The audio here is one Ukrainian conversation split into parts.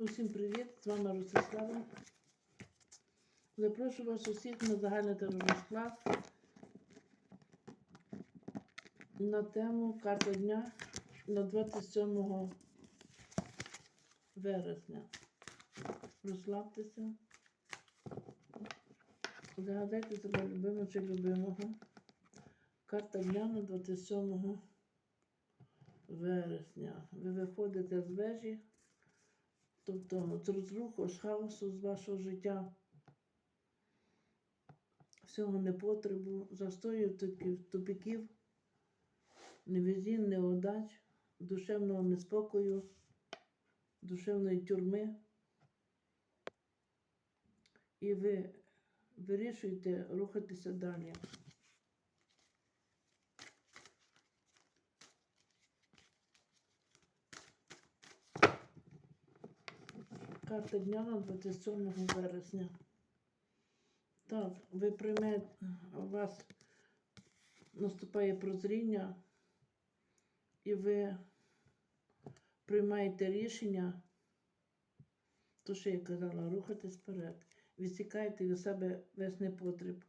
Усім привіт! З вами Ростислава. Запрошую вас усіх на загальний теророзклад на тему карта дня на 27 вересня. Розслабтеся. Загадайте себе любимого чи любимого. Карта дня на 27 вересня. Ви виходите з вежі, тобто з розруху, з хаосу з вашого життя, всього непотребу, застою тупі- тупіків, невезін, неудач, душевного неспокою, душевної тюрми. І ви вирішуєте рухатися далі. Карта дня на 27 вересня. Так, ви приймете, у вас наступає прозріння, і ви приймаєте рішення, то, що я казала, рухатись вперед. Відсікайте від себе весь непотріб.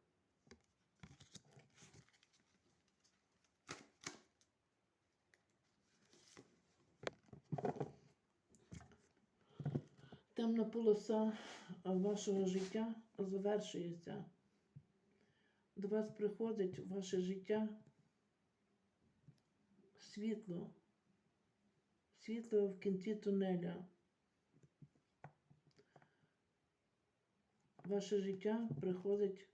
Темна полоса вашого життя завершується. До вас приходить ваше життя світло, світло в кінці тунеля. Ваше життя приходить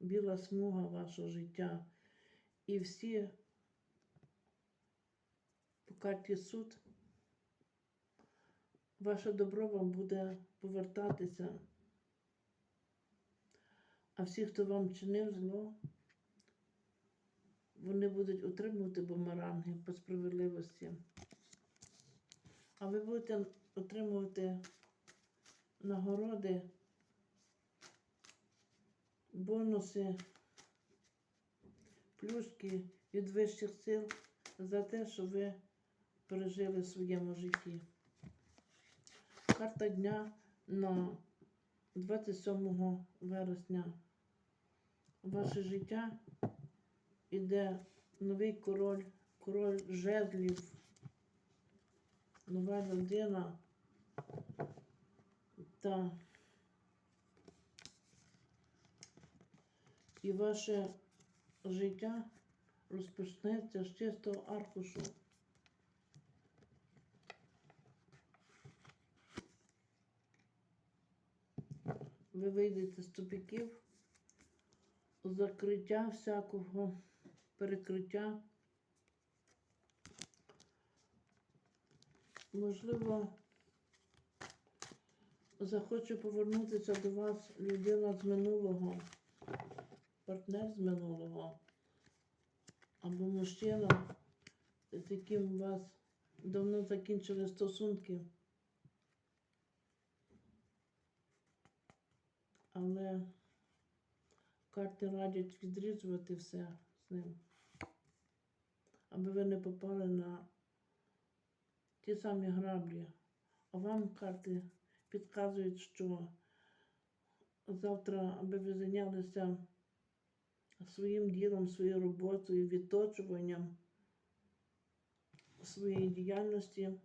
біла смуга вашого життя. І всі по карті суд ваше добро вам буде повертатися. А всі, хто вам чинив зло, вони будуть отримувати бумеранги по справедливості. А ви будете отримувати нагороди, бонуси, плюшки від вищих сил за те, що ви пережили в своєму житті. Карта дня на 27 вересня. Ваше життя іде новий король, король жезлів, нова людина та і ваше життя розпочнеться з чистого аркушу. Ви вийдете з тупіків, закриття всякого, перекриття. Можливо, захоче повернутися до вас людина з минулого, партнер з минулого, або мужчина, з яким у вас давно закінчили стосунки. Але карти радять відрізувати все з ним, аби ви не попали на ті самі граблі. А вам карти підказують, що завтра, аби ви зайнялися своїм ділом, своєю роботою, відточуванням своєї діяльності,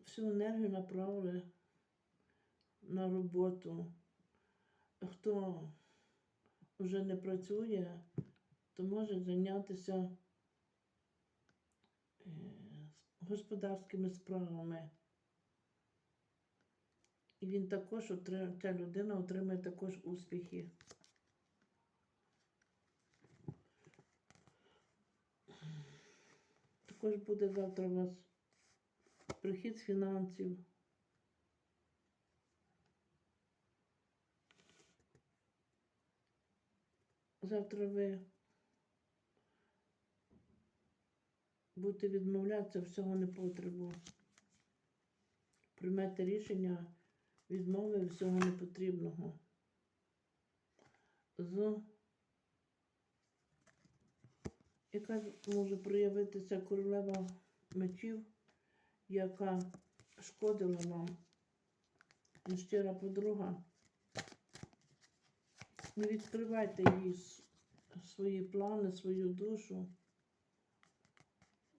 всю енергію направили на роботу. Хто вже не працює, то може зайнятися е, господарськими справами. І він також отрим- ця людина отримає також успіхи. Також буде завтра у вас прихід з фінансів. Завтра ви будете відмовлятися всього непотребу. Приймете рішення відмови всього непотрібного. З яка може проявитися королева мечів яка шкодила вам, щира подруга, не відкривайте їй свої плани, свою душу.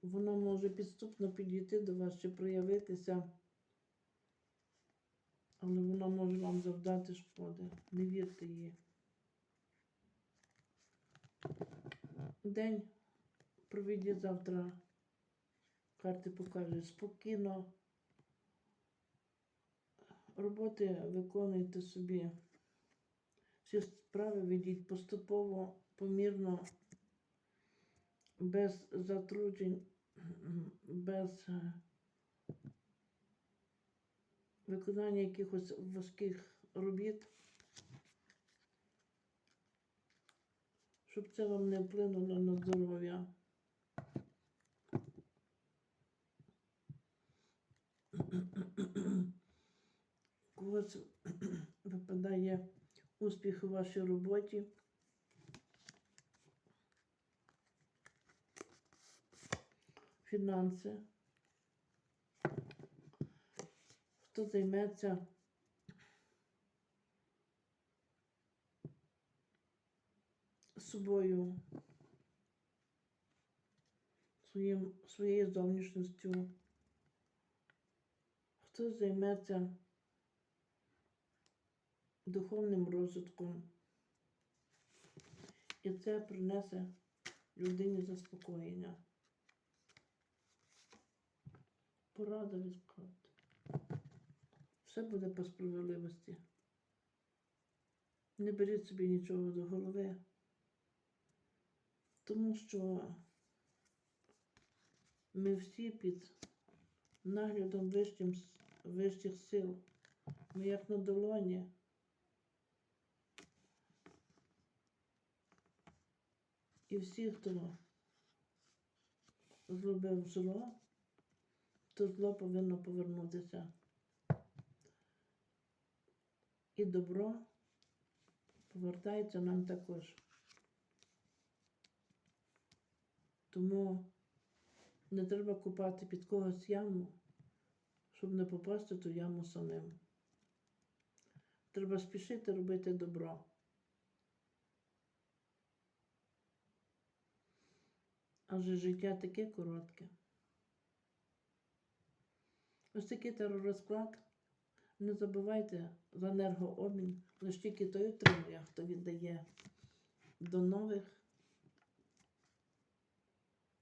Вона може підступно підійти до вас чи проявитися, але вона може вам завдати шкоди. Не вірте їй. День проведіть завтра. Карти покажуть спокійно. Роботи виконуйте собі. Всі справи ведіть поступово, помірно, без затруднень, без е, виконання якихось важких робіт, щоб це вам не вплинуло на здоров'я. Когось випадає успіх у вашій роботі. Фінанси. Хто займеться собою, своїм, своєю зовнішністю, хто займеться духовним розвитком. І це принесе людині заспокоєння. Порада від карт. Все буде по справедливості. Не беріть собі нічого до голови, тому що ми всі під наглядом вищим, вищих сил. Ми як на долоні. І всі, хто зробив зло, то зло повинно повернутися. І добро повертається нам також. Тому не треба купати під когось яму, щоб не попасти ту яму самим. Треба спішити робити добро. Адже життя таке коротке. Ось такий теророзклад. Не забувайте за енергообмін, лише тільки той отримує, хто віддає. До нових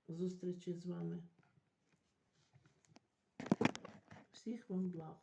зустрічей з вами. Всіх вам благ.